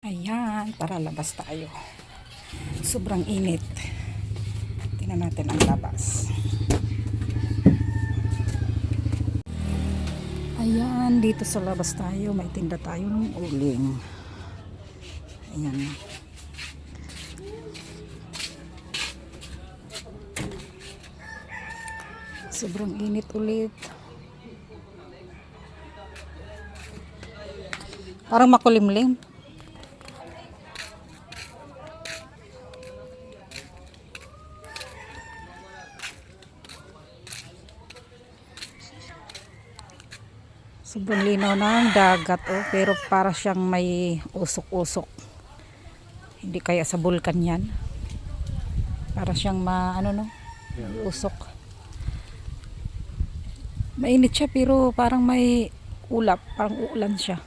Ayan, tara labas tayo. Sobrang init. Tingnan natin ang labas. Ayan, dito sa labas tayo, may tinda tayo ng uling. Ayan. Sobrang init ulit. Parang makulimlim. Sobrang linaw ng dagat oh, pero para siyang may usok-usok. Hindi kaya sa bulkan yan. Para siyang ma, ano no, usok. Mainit siya pero parang may ulap, parang uulan siya.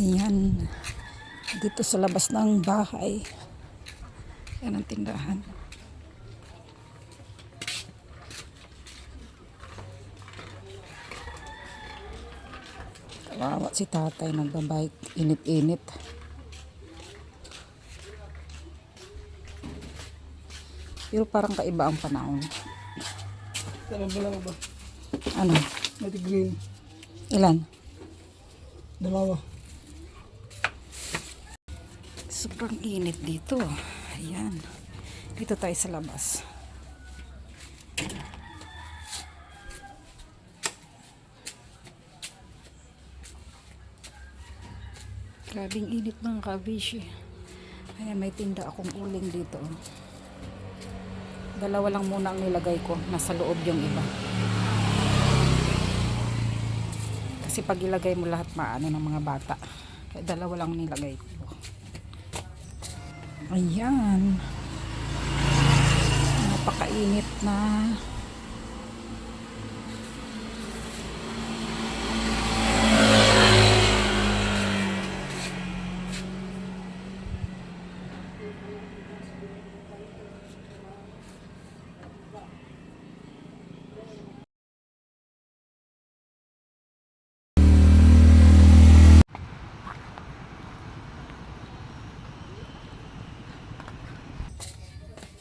Ayan. Dito sa labas ng bahay. Yan ang tindahan. Kawawa si tatay nagbabike. Init-init. Pero parang kaiba ang panahon. Dalawa ba lang ba? Ano? May green. Ilan? Dalawa. Sobrang init dito. Ayan. Dito tayo sa labas. Grabing init mga kabishi. Ayan, may tinda akong uling dito. Dalawa lang muna ang nilagay ko. Nasa loob yung iba. Kasi pag ilagay mo lahat maano ng mga bata. Kaya dalawa lang nilagay ko. Ayan. Napakainit na.